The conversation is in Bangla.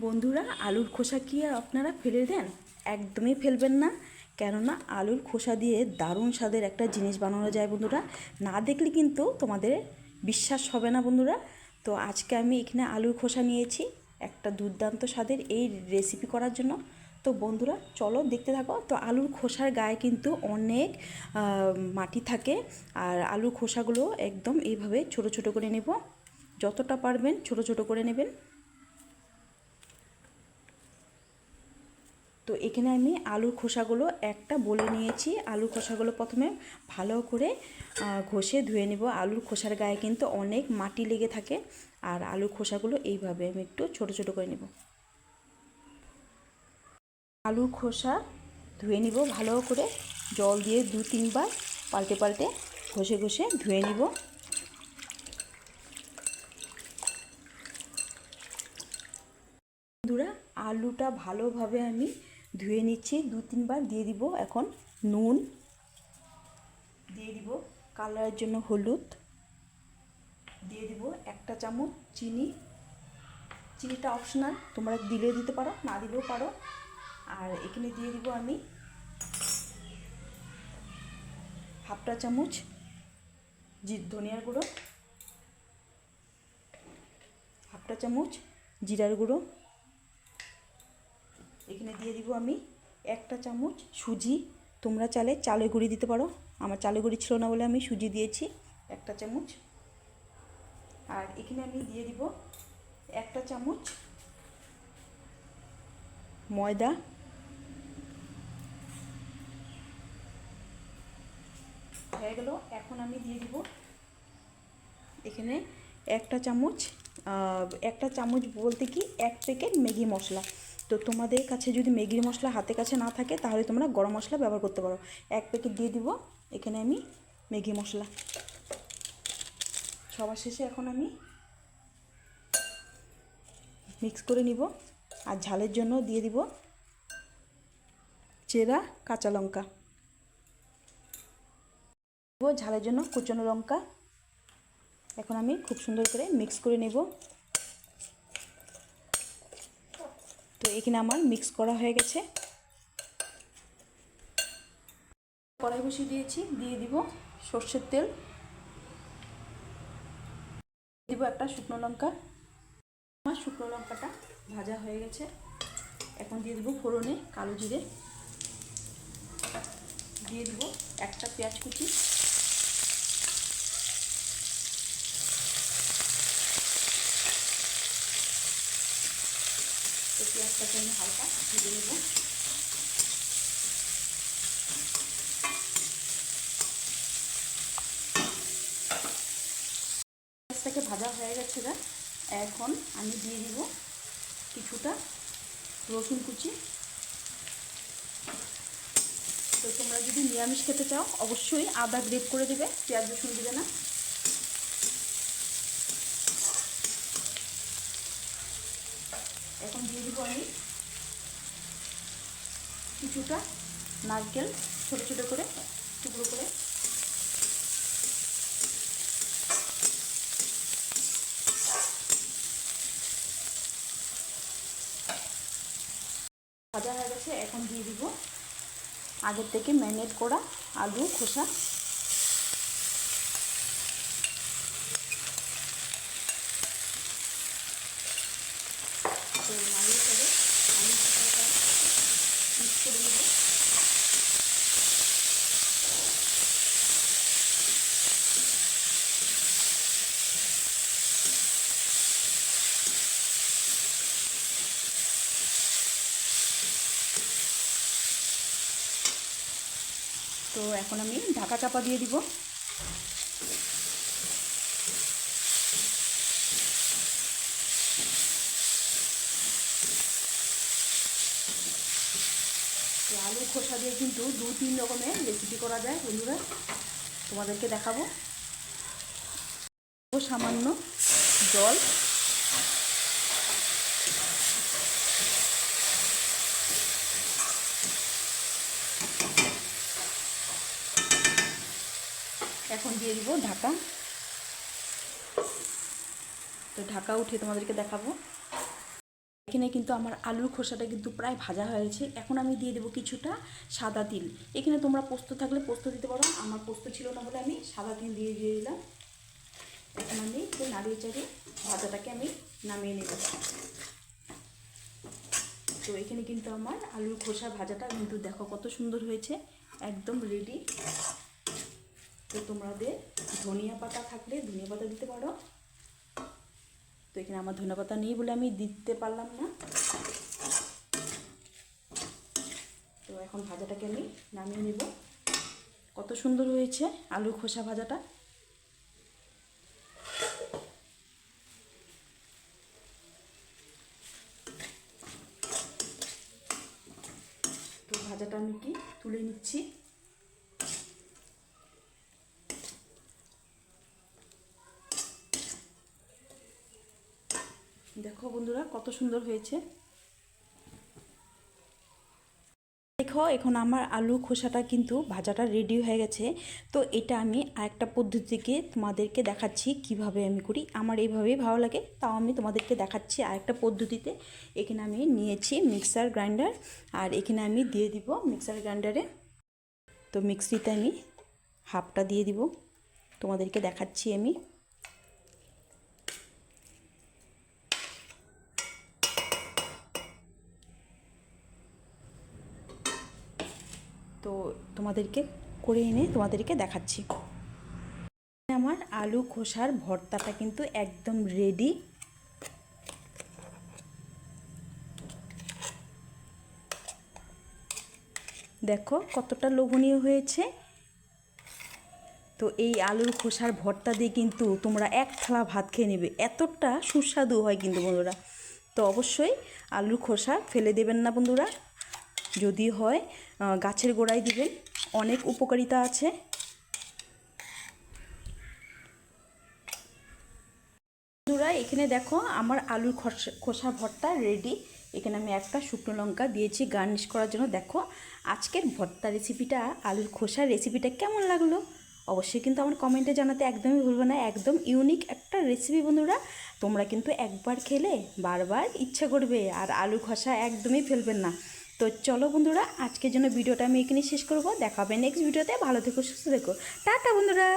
বন্ধুরা, আলুর খোসা কি আর আপনারা ফেলে দেন? একদমই ফেলবেন না। কেননা, আলুর খোসা দিয়ে দারুণ স্বাদের একটা জিনিস বানানো যায় বন্ধুরা। না দেখলে কিন্তু তোমাদের বিশ্বাস হবে না বন্ধুরা। তো আজকে আমি এখানে আলুর খোসা নিয়েছি, একটা দুর্দান্ত স্বাদের এই রেসিপি করার জন্য। তো বন্ধুরা, চলো দেখতে থাকো। তো আলুর খোসার গায়ে কিন্তু অনেক মাটি থাকে। আর আলুর খোসাগুলো একদম এইভাবে ছোট ছোট করে নেব। যতটা পারবেন ছোট ছোট করে নেবেন। তো এখানে আমি আলুর খোসাগুলো একটা বলে নিয়েছি। আলুর খোসাগুলো প্রথমে ভালো করে ঘষে ধুয়ে নেব। আলুর খোসার গায়ে কিন্তু অনেক মাটি লেগে থাকে। আর আলুর খোসাগুলো এইভাবে আমি একটু ছোট ছোট করে নেব। আলুর খোসা ধুয়ে নিব ভালো করে। জল দিয়ে দু তিনবার পাল্টে পাল্টে ঘষে ঘষে ধুয়ে নিব। বন্ধুরা, আলুটা ভালোভাবে আমি ধুয়ে নিচ্ছি, দু তিনবার দিয়ে দিব এখন নুন, দিয়ে দিব কালারের জন্য হলুদ, দিয়ে দিব একটা চামচ চিনি। চিনিটা অপশনাল তোমরা দিলে দিতে পারো, না দিলেও পারো। আর এখানে দিয়ে দিব আমি হাফটা চামচ জি, ধনিয়ার গুঁড়ো, হাফটা চামচ জিরার গুঁড়ো। এখানে দিয়ে দিব আমি একটা চামচ সুজি। তোমরা চালে চালের গুঁড়ি দিতে পারো। আমার চালের গুঁড়ি ছিল না বলে আমি সুজি দিয়েছি, একটা চামচ। আর এখানে আমি দিয়ে দিব একটা চামচ ময়দা। হয়ে গেল। এখন আমি দিয়ে দিব এখানে একটা চামচ একটা চামচ বলতে কি, এক প্যাকেট ম্যাগি মশলা। তো তোমাদের কাছে যদি ম্যাগি মশলা হাতে কাছে না থাকে, তাহলে তোমরা গরম মশলা ব্যবহার করতে পারো। এক প্যাকেট দিয়ে দিব। এখানে আমি ম্যাগি মশলা। সবার শেষে এখন আমি মিক্স করে নিব আর ঝালের জন্য দিয়ে দিব চেরা কাঁচা লঙ্কা। ঝালের জন্য কুচনো লঙ্কা। এখন আমি খুব সুন্দর করে মিক্স করে নেব তো এখানে আমার মিক্স করা হয়ে গেছে। কড়াই বসিয়ে দিয়েছি, দিয়ে দিব সর্ষের তেল। দিব একটা শুকনো লঙ্কা। আমার শুকনো লঙ্কাটা ভাজা হয়ে গেছে। এখন দিয়ে দিব ফোড়নে কালো জিরে। দিয়ে দিব একটা পেঁয়াজ কুচি তো পেঁয়াজটাকে আমি হালকা ভেজে নেব। পেঁয়াজটাকে ভাজা হয়ে গেছে গা এখন আমি দিয়ে দিব কিছুটা রসুন কুচি। তো তোমরা যদি নিরামিষ খেতে চাও, অবশ্যই আদা গ্রেট করে দেবে, পেঁয়াজ রসুন দিবে না এখন দিয়ে দিব আমি কিছুটা নারকেল ছোট ছোট করে, টুকরো করে। ভাজা হয়ে গেছে, এখন দিয়ে দিব আগের থেকে ম্যারিনেট করা আলু খোসা তো নাড়িয়ে করে আলু খোসাটা মিক্স করে তো এখন আমি ঢাকা চাপা দিয়ে দিব। তো আলু খোসা দিয়ে কিন্তু দু তিন রকমের রেসিপি করা যায়, বন্ধুরা। তোমাদেরকে দেখাবো। সামান্য জল। এখন দিয়ে দিব ঢাকা। তো ঢাকা উঠে তোমাদেরকে দেখাবো। এখানে কিন্তু আমার আলুর খোসাটা কিন্তু প্রায় ভাজা হয়েছে। এখন আমি দিয়ে দেবো কিছুটা সাদা তিল। এখানে তোমরা পোস্ত থাকলে পোস্ত দিতে পারো। আমার পোস্ত ছিল না বলে আমি সাদা তিল দিয়ে দিয়ে দিলাম। এখন আমি একটু নাড়িয়ে চাড়িয়ে ভাজাটাকে আমি নামিয়ে নেব। তো এখানে কিন্তু আমার আলুর খোসা ভাজাটা কিন্তু দেখো কত সুন্দর হয়েছে। একদম রেডি তো তোমাদের ধনিয়া পাতা থাকলে ধনিয়া পাতা দিতে পারো। তো এখানে আমার ধনিয়া পাতা নেই বলে আমি দিতে পারলাম না। তো এখন ভাজাটাকে আমি নামিয়ে নেব। কত সুন্দর হয়েছে আলুর খোসা ভাজাটা। তো ভাজাটা আমি কি তুলে নিচ্ছি। দেখো বন্ধুরা, কত সুন্দর হয়েছে। দেখো, এখন আমার আলু খোসাটা কিন্তু ভাজাটা রেডি হয়ে গেছে। তো এটা আমি আরেকটা পদ্ধতিকে তোমাদেরকে দেখাচ্ছি, কীভাবে আমি করি। আমার এইভাবেই ভালো লাগে, তাও আমি তোমাদেরকে দেখাচ্ছি আরেকটা পদ্ধতিতে। এখানে আমি নিয়েছি মিক্সার গ্রাইন্ডার আর এখানে আমি দিয়ে দিব মিক্সার গ্রাইন্ডারে তো মিক্সিতে আমি হাফটা দিয়ে দিব। তোমাদেরকে দেখাচ্ছি আমি। তো তোমাদেরকে করে এনে তোমাদেরকে দেখাচ্ছি। আমার আলু খোসার ভর্তাটা কিন্তু একদম রেডি দেখো কতটা লোভনীয় হয়েছে। তো এই আলুর খোসার ভর্তা দিয়ে কিন্তু তোমরা এক থালা ভাত খেয়ে নেবে। এতটা সুস্বাদু হয় কিন্তু বন্ধুরা। তো অবশ্যই আলুর খোসা ফেলে দেবেন না বন্ধুরা। যদি হয় গাছের গোড়ায় দিবেন। অনেক উপকারিতা আছে। বন্ধুরা, এখানে দেখো আমার আলুর খসা, খোসা ভর্তা রেডি এখানে আমি একটা শুকনো লঙ্কা দিয়েছি গার্নিশ করার জন্য। দেখো, আজকের ভর্তা রেসিপিটা আলুর খোসার রেসিপিটা কেমন লাগল? অবশ্যই কিন্তু আমার কমেন্টে জানাতে একদমই ভুলবে না। একদম ইউনিক একটা রেসিপি বন্ধুরা। তোমরা কিন্তু একবার খেলে বারবার ইচ্ছা করবে, আর আলু খোসা একদমই ফেলবেন না। তো চলো বন্ধুরা, আজকের জন্য ভিডিওটা আমি এখানে শেষ করব। দেখাবে নেক্সট ভিডিওতে। ভালো থেকো, সুস্থ থেকো। টাটা বন্ধুরা।